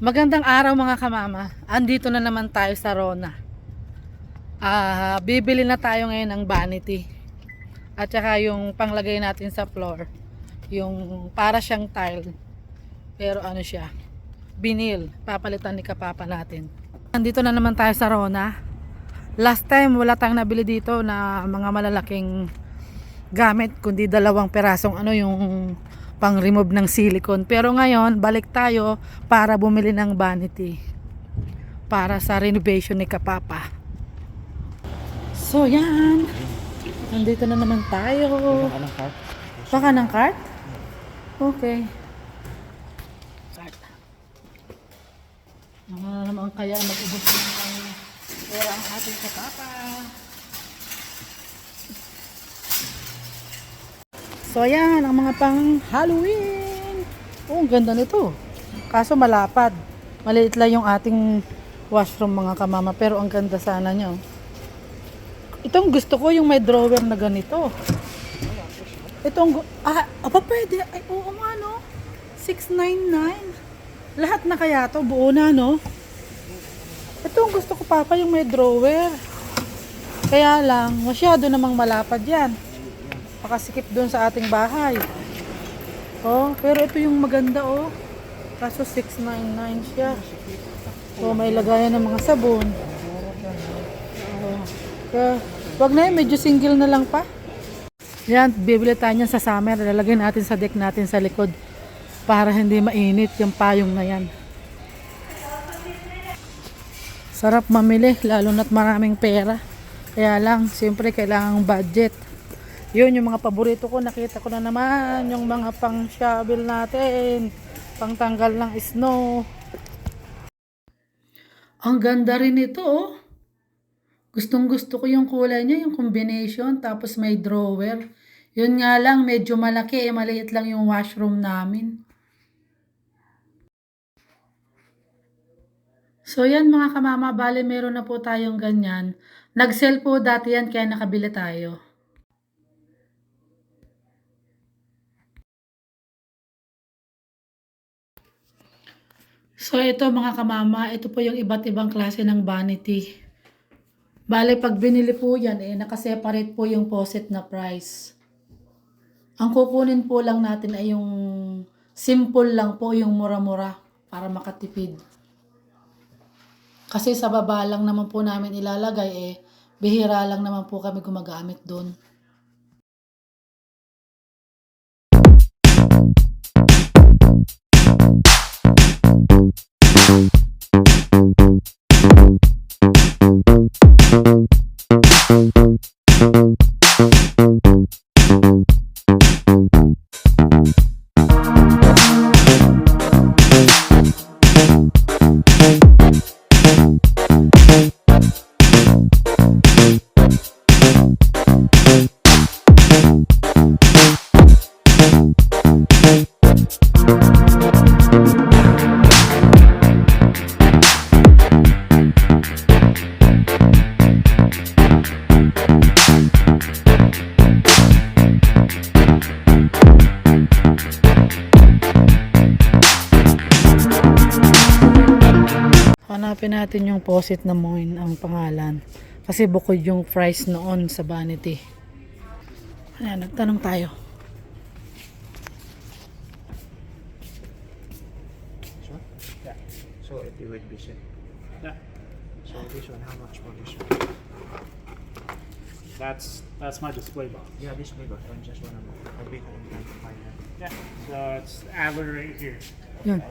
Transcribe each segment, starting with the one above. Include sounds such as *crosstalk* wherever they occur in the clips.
Magandang araw mga kamama. Andito na naman tayo sa Rona. Ah, bibili na tayo ngayon ng vanity. At saka yung panglagay natin sa floor. Yung para siyang tile. Pero ano siya? Binil. Papalitan ni kapapa natin. Andito na naman tayo sa Rona. Last time wala tayong nabili dito na mga malalaking gamit kundi dalawang perasong ano yung pang remove ng silicone. Pero ngayon balik tayo para bumili ng vanity. Para sa renovation ni Kapapa. So yan. Nandito na naman tayo. Anong card? baka ng cart? okay. Cart ano na naman kaya mag-ubos ng pera ang ating Kapapa So ayan, ang mga pang Halloween. Oh, ang ganda nito. Kaso malapad. Maliit lang yung ating washroom mga kamama. Pero ang ganda sana niya. oh. Itong gusto ko yung may drawer na ganito. Itong, ah, apa pwede. Ay, oo nga no. 699. Lahat na kaya to, buo na no. Ito ang gusto ko papa, yung may drawer. Kaya lang, masyado namang malapad yan makasikip doon sa ating bahay. Oh, pero ito yung maganda oh. Kaso 699 siya. So may lagayan ng mga sabon. Oh. Wag na yun, medyo single na lang pa. Yan, bibili tayo sa summer. Lalagay natin sa deck natin sa likod para hindi mainit yung payong na yan. Sarap mamili, lalo na't maraming pera. Kaya lang, siyempre kailangang budget. Yun yung mga paborito ko. Nakita ko na naman yung mga pang shovel natin. Pang tanggal ng snow. Ang ganda rin ito oh. Gustong gusto ko yung kulay niya, yung combination. Tapos may drawer. Yun nga lang, medyo malaki. Eh, maliit lang yung washroom namin. So yan mga kamama, bale meron na po tayong ganyan. Nag-sell po dati yan kaya nakabili tayo. So ito mga kamama, ito po yung iba't ibang klase ng vanity. Bale pag binili po yan eh, nakaseparate po yung faucet na price. Ang kukunin po lang natin ay yung simple lang po yung mura-mura para makatipid. Kasi sa baba lang naman po namin ilalagay eh, bihira lang naman po kami gumagamit doon. Hanapin natin yung faucet na Moin ang pangalan. Kasi bukod yung price noon sa vanity. Ayan, nagtanong tayo. This one? Yeah. So it would be set. Yeah, So this one, how much for this one? that's that's my display box. Yeah, this big one. I just wanna know how big I'm trying to find that. Yeah, so it's Adler right here. Yun.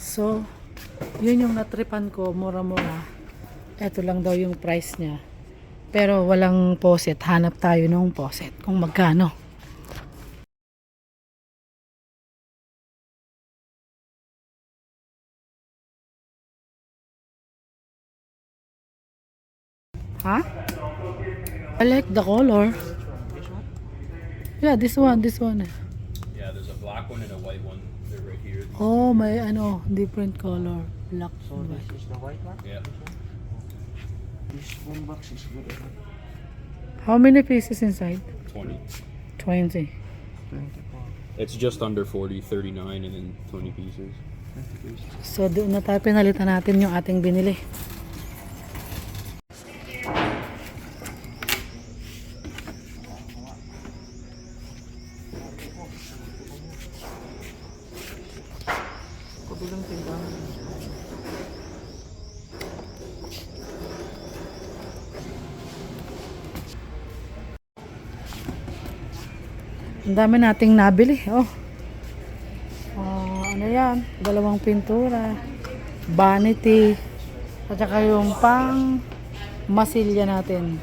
So, yun yung natripan ko, mura-mura. Ito lang daw yung price niya. Pero walang poset. Hanap tayo ng poset. Kung magkano. Ha? I like the color. This one? Yeah, this one, this one. Yeah, there's a black one and a white one. They're right here. Oh, may ano, different color. Black So this is the white one? Yeah. This one box is good. How many pieces inside? 20. 20. 24. It's just under 40, 39, and then 20 pieces. So doon na tayo pinalitan natin yung ating binili. Ang dami nating nabili. Oh. Ah, ano yan? Dalawang pintura. Vanity. At saka yung pang masilya natin.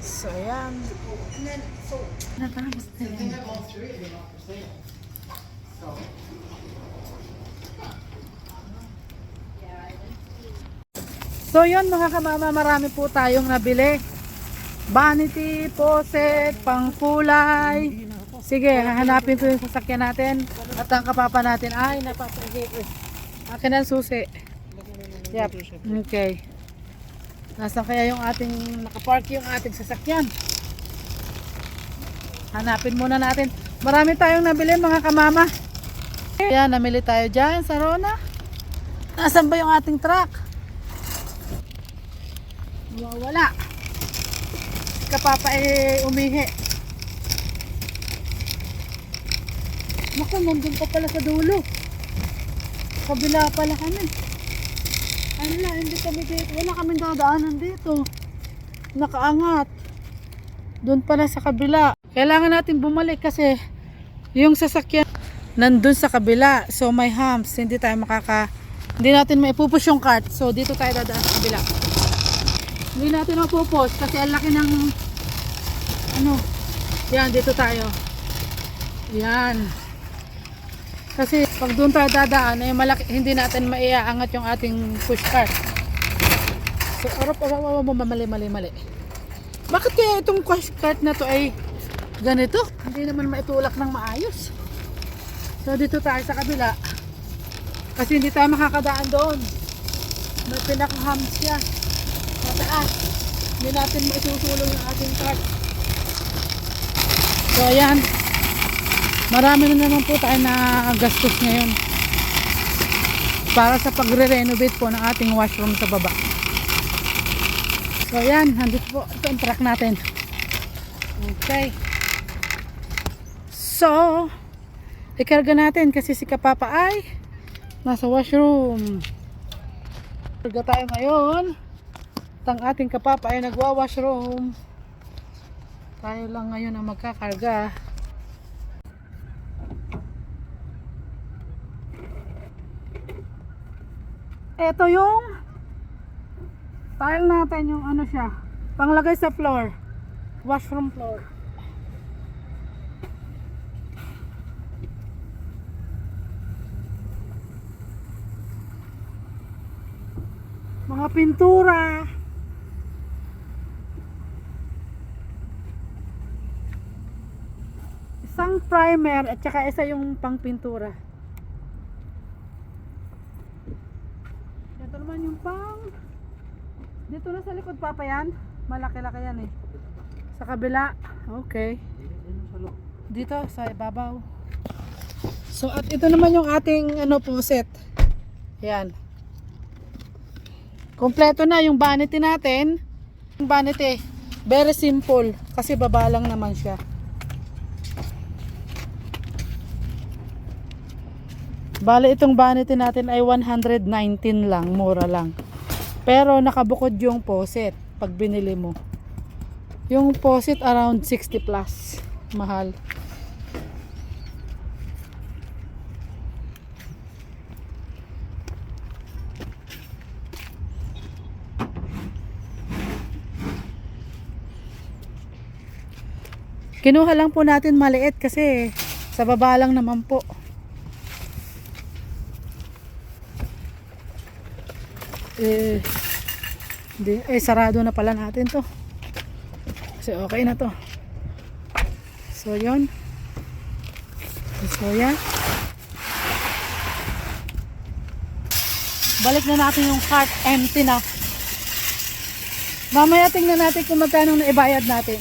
So, ayan. Yan. So yun mga kamama, marami po tayong nabili. Vanity, poset, pangkulay. Sige, hahanapin ko yung sasakyan natin. At ang kapapa natin ay napapagi. Akin ang susi. Yep. Okay. Nasaan kaya yung ating nakapark yung ating sasakyan? Hanapin muna natin. Marami tayong nabili mga kamama. Kaya namili tayo dyan sa Rona. Nasaan ba yung ating truck? Wala. Kapapa eh umihi. Naku, nandun pa pala sa dulo. Kabila pala kami. Ala, hindi kami dito. Wala kaming dadaanan dito. Nakaangat. Doon pala sa kabila. Kailangan natin bumalik kasi yung sasakyan nandun sa kabila. So may humps. Hindi tayo makaka... Hindi natin maipupush yung cart. So dito tayo dadaan sa kabila. Hindi natin mapupost kasi ang laki ng ano. Yan, dito tayo. Yan. Kasi pag doon tayo dadaan, eh, malaki, hindi natin maiaangat yung ating push cart. So, arap, arap, arap, mali, mali, mali. Bakit kaya itong push cart na to ay ganito? Hindi naman maitulak ng maayos. So, dito tayo sa kabila. Kasi hindi tayo makakadaan doon. May pinakahams siya mataas. Hindi natin maisusulong yung ating cart. So, ayan. Marami na naman po tayo na gastos ngayon. Para sa pagre-renovate po ng ating washroom sa baba. So, ayan. Nandito po. Ito ang truck natin. Okay. So, ikarga natin kasi si Kapapa ay nasa washroom. Karga tayo ngayon. At ang ating kapapa ay nagwa-washroom. Tayo lang ngayon ang magkakarga. Ito yung tile natin yung ano siya. Panglagay sa floor. Washroom floor. Mga pintura. Primer at saka isa yung pangpintura. Ito naman yung pang dito na sa likod papa yan. Malaki-laki yan eh. Sa kabila. Okay. Dito sa ibabaw. So at ito naman yung ating ano po set. Yan. Kompleto na yung vanity natin. Yung vanity, very simple kasi baba lang naman siya. Bale itong vanity natin ay 119 lang, mura lang. Pero nakabukod yung poset pag binili mo. Yung poset around 60 plus. Mahal. Kinuha lang po natin maliit kasi sa baba lang naman po. Eh, di, eh sarado na pala natin to. Kasi okay na to. So, yon So, yan. Balik na natin yung cart empty na. Mamaya tingnan natin kung magkano na ibayad natin.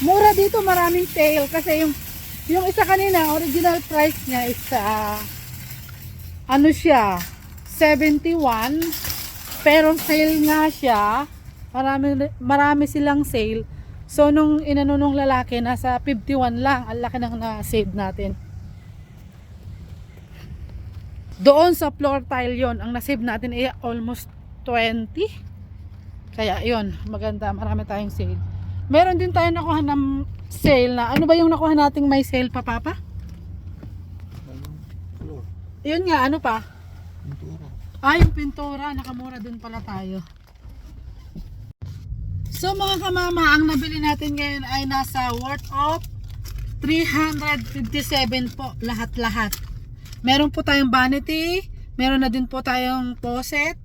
Mura dito, maraming sale kasi yung Yung isa kanina, original price niya is ah, ano siya, 71. Pero sale nga siya. Marami, marami silang sale. So, nung inano lalaki, nasa 51 lang. Ang laki nang na-save natin. Doon sa floor tile yon ang na-save natin ay almost 20. Kaya yon maganda. Marami tayong sale. Meron din tayo nakuha ng sale na, ano ba yung nakuha nating may sale pa, Papa? Yun nga, ano pa? Pintura. Ah, yung pintura, nakamura din pala tayo. So mga kamama, ang nabili natin ngayon ay nasa worth of 357 po, lahat-lahat. Meron po tayong vanity, meron na din po tayong faucet,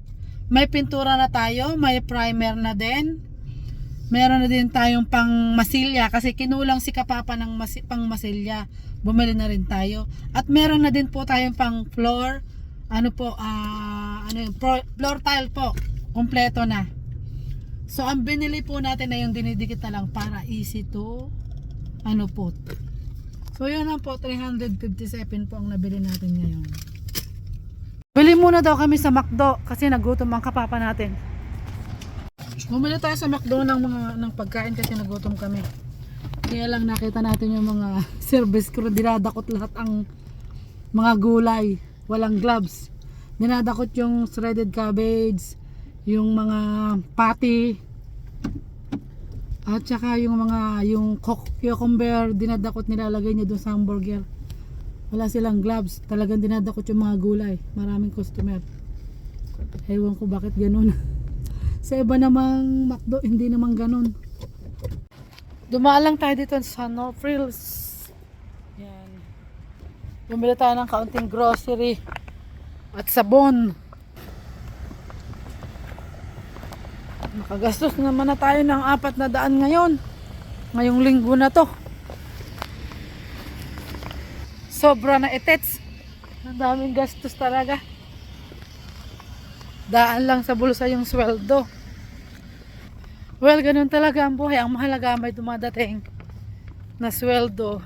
may pintura na tayo, may primer na din. Meron na din tayong pang masilya kasi kinulang si kapapa ng masi- pang masilya. Bumili na rin tayo. At meron na din po tayong pang floor, ano po, ah, ano yun, pro- floor tile po. Kompleto na. So, ang binili po natin na yung dinidikit na lang para easy to, ano po. So, yun lang po, 357 po ang nabili natin ngayon. Bili muna daw kami sa McDo kasi nagutom ang kapapa natin. Bumili tayo sa McDo ng mga ng pagkain kasi nagutom kami. Kaya lang nakita natin yung mga *laughs* service crew dinadakot lahat ang mga gulay, walang gloves. Dinadakot yung shredded cabbage, yung mga patty, at saka yung mga yung cu- cucumber dinadakot nilalagay niya doon sa hamburger. Wala silang gloves, talagang dinadakot yung mga gulay. Maraming customer. Ewan ko bakit ganun. *laughs* sa iba namang McDo, hindi naman ganun. Dumaan lang tayo dito sa No Frills. Yan. Bumili tayo ng kaunting grocery at sabon. Nakagastos naman na tayo ng apat na daan ngayon. Ngayong linggo na to. Sobra na etets. Ang daming gastos talaga. Daan lang sa bulsa yung sweldo. Well, ganun talaga ang buhay. Ang mahalaga may dumadating na sweldo.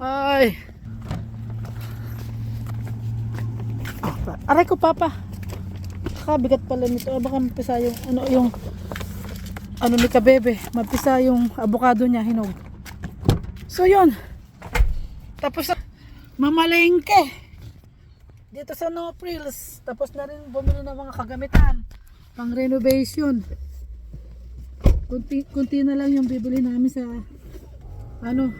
Ay. Aray ko, Papa. Kabigat pala nito. Ah, Baka mapisa yung ano yung ano ni Kabebe. Mapisa yung avocado niya hinog. So yun. Tapos mamalengke. Dito sa No Frills. Tapos na rin bumili ng mga kagamitan. Pang renovation. Kunti, kunti na lang yung bibili namin sa ano.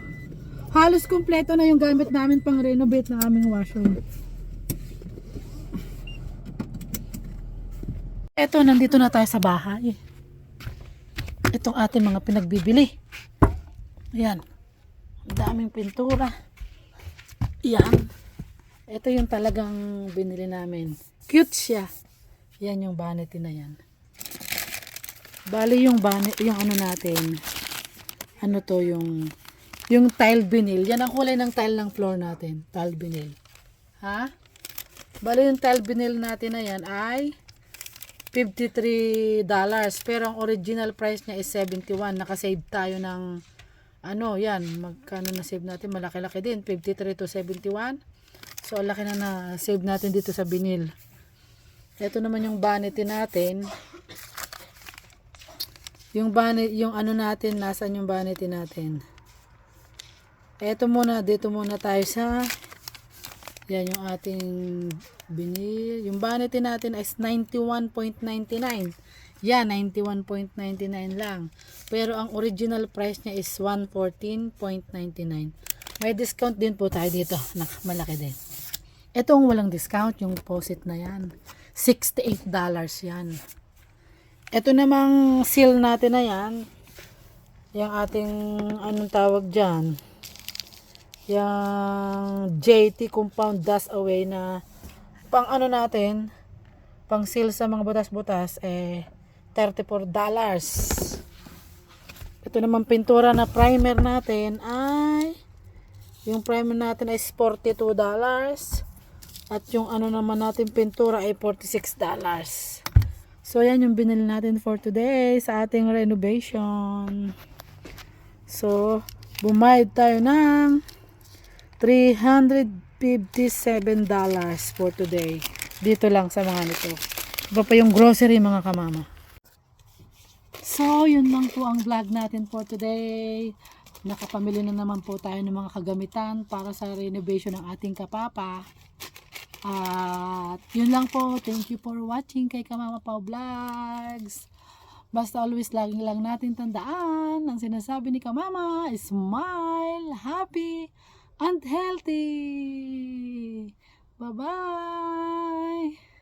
Halos kumpleto na yung gamit namin pang renovate ng aming washroom. Eto, nandito na tayo sa bahay. Itong ating mga pinagbibili. Ang daming pintura. Yan. Ito yung talagang binili namin. Cute siya. Yan yung vanity na yan. Bali yung vanity, yung ano natin. Ano to yung yung tile vinyl. Yan ang kulay ng tile ng floor natin. Tile vinyl. Ha? Bali yung tile vinyl natin na yan ay $53 pero ang original price niya is 71 nakasave tayo ng ano yan magkano na save natin malaki-laki din 53 to 71 so laki na na save natin dito sa binil ito naman yung vanity natin yung vanity yung ano natin nasan yung vanity natin ito muna dito muna tayo sa yan yung ating binil. Yung vanity natin is 91.99. Yan, 91.99 lang. Pero ang original price niya is 114.99. May discount din po tayo dito. Nak, malaki din. Itong walang discount, yung deposit na yan. $68 yan. Ito namang seal natin na yan. Yung ating, anong tawag dyan? yung JT compound dust away na pang ano natin pang seal sa mga butas-butas eh $34 ito naman pintura na primer natin ay yung primer natin ay $42 at yung ano naman natin pintura ay $46 so yan yung binili natin for today sa ating renovation so Bumayad tayo ng $357 for today. Dito lang sa mga nito. Iba pa yung grocery mga kamama. So, yun lang po ang vlog natin for today. Nakapamili na naman po tayo ng mga kagamitan para sa renovation ng ating kapapa. At yun lang po. Thank you for watching kay Kamama Pao Vlogs. Basta always laging lang natin tandaan ang sinasabi ni Kamama, smile, happy, and healthy. Bye-bye!